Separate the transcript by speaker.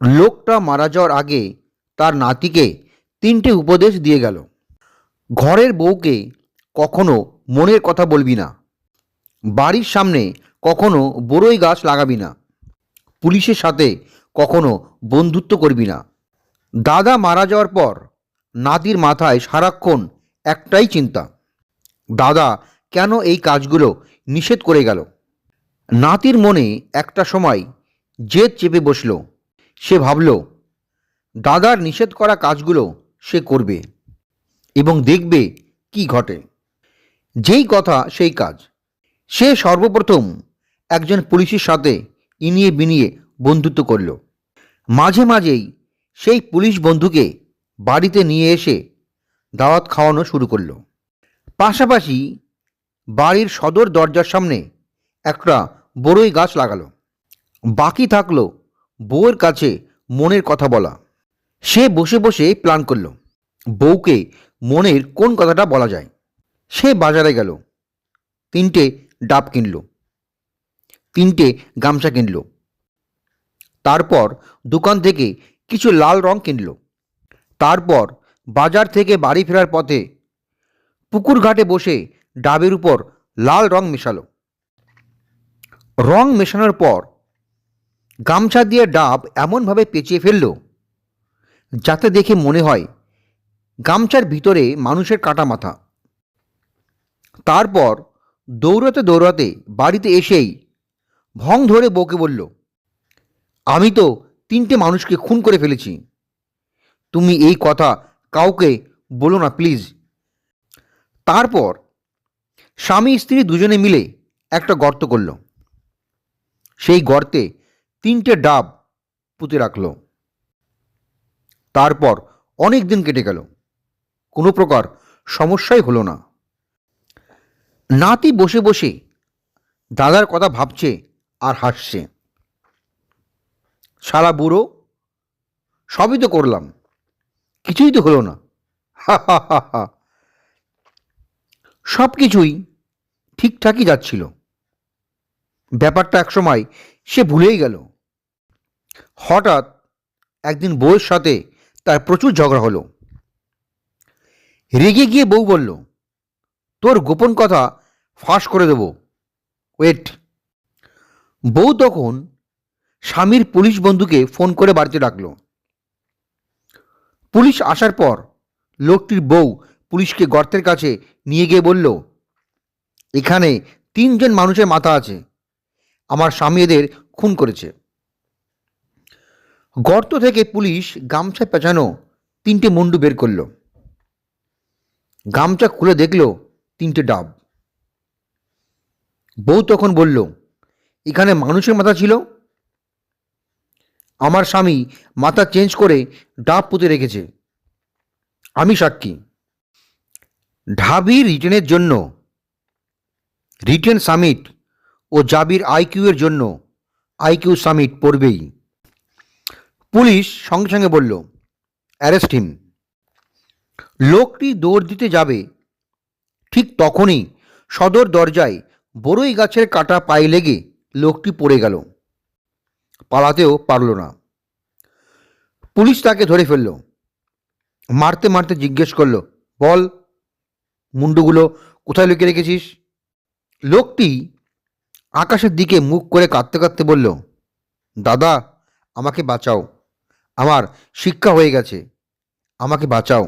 Speaker 1: লোকটা মারা যাওয়ার আগে তার নাতিকে তিনটে উপদেশ দিয়ে গেল। ঘরের বউকে কখনো মনের কথা বলবি না। বাড়ির সামনে কখনো বড়ই গাছ লাগাবি না। পুলিশের সাথে কখনো বন্ধুত্ব করবি না। দাদা মারা যাওয়ার পর নাতির মাথায় সারাক্ষণ একটাই চিন্তা। দাদা কেন এই কাজগুলো নিষেধ করে গেল? নাতির মনে একটা সময় জেদ চেপে বসল। সে ভাবল, দাদার নিষেধ করা কাজগুলো সে করবে এবং দেখবে কি ঘটে। যেই কথা সেই কাজ। সে সর্বপ্রথম একজন পুলিশের সাথে ইনিয়ে বিনিয়ে বন্ধুত্ব করল। মাঝে মাঝেই সেই পুলিশ বন্ধুকে বাড়িতে নিয়ে এসে দাওয়াত খাওয়ানো শুরু করল। পাশাপাশি বাড়ির সদর দরজার সামনে একটা বড়ই গাছ লাগালো। বাকি থাকল বউয়ের কাছে মনের কথা বলা। সে বসে বসে প্ল্যান করল, বউকে মনের কোন কথাটা বলা যায়। সে বাজারে গেল, তিনটে ডাব কিনল, তিনটে গামছা কিনল, তারপর দোকান থেকে কিছু লাল রং কিনল, তারপর বাজার থেকে বাড়ি ফেরার পথে পুকুর ঘাটে বসে ডাবের উপর লাল রং মেশালো। রং মেশানোর পর গামছা দিয়ে ডাব এমনভাবে পেঁচিয়ে ফেলল, যাতে দেখে মনে হয় গামছার ভিতরে মানুষের কাটা মাথা তারপর দৌড়াতে দৌড়াতে বাড়িতে এসেই ভং ধরে বউকে বলল, আমি তো তিনটে মানুষকে খুন করে ফেলেছি। তুমি এই কথা কাউকে বলো না, প্লিজ। তারপর স্বামী স্ত্রী দুজনে মিলে একটা গর্ত করল। সেই গর্তে তিনটে ডাব পুঁতে রাখল। তারপর অনেক দিন কেটে গেল। কোনো প্রকার সমস্যাই হলো না। নাতি বসে বসে দাদার কথা ভাবছে আর হাসছে। সারা বুড়ো, সবই তো করলাম, কিছুই তো হলো না। হা হা হা হা। সব কিছুই ঠিকঠাকই যাচ্ছিল। ব্যাপারটা একসময় সে ভুলেই গেল। হঠাৎ একদিন বউয়ের সাথে তার প্রচুর ঝগড়া হলো। রেগে গিয়ে বউ বলল, তোর গোপন কথা ফাঁস করে দেব। ওয়েট। বউ তখন স্বামীর পুলিশ বন্ধুকে ফোন করে বাড়িতে ডাকলো। পুলিশ আসার পর লোকটির বউ পুলিশকে গর্তের কাছে নিয়ে গিয়ে বলল, এখানে তিনজন মানুষের মাথা আছে। আমার স্বামী এদের খুন করেছে। গর্ত থেকে পুলিশ গামছা পেঁচানো তিনটে মুন্ডু বের করল। গামছা খুলে দেখল তিনটে ডাব। বউ তখন বলল, এখানে মানুষের মাথা ছিল। আমার স্বামী মাথা চেঞ্জ করে ডাব পুঁতে রেখেছে। আমি সাক্ষী। ঢাবি রিটেনের জন্য। রিটেন সামিট ও জাবির আইকিউ এর জন্য। আইকিউ সামিট পড়বেই। পুলিশ সঙ্গে সঙ্গে বলল, অ্যারেস্ট হিম। লোকটি দৌড় দিতে যাবে। ঠিক তখনই সদর দরজায় বড়ই গাছের কাটা পায়ে লেগে লোকটি পড়ে গেল। পালাতেও পারল না। পুলিশ তাকে ধরে ফেলল। মারতে মারতে জিজ্ঞেস করল, বল, মুন্ডুগুলো কোথায় লুকিয়ে রেখেছিস? লোকটি আকাশের দিকে মুখ করে কাঁদতে কাঁদতে বলল, দাদা, আমাকে বাঁচাও। আমার শিক্ষা হয়ে গেছে। আমাকে বাঁচাও।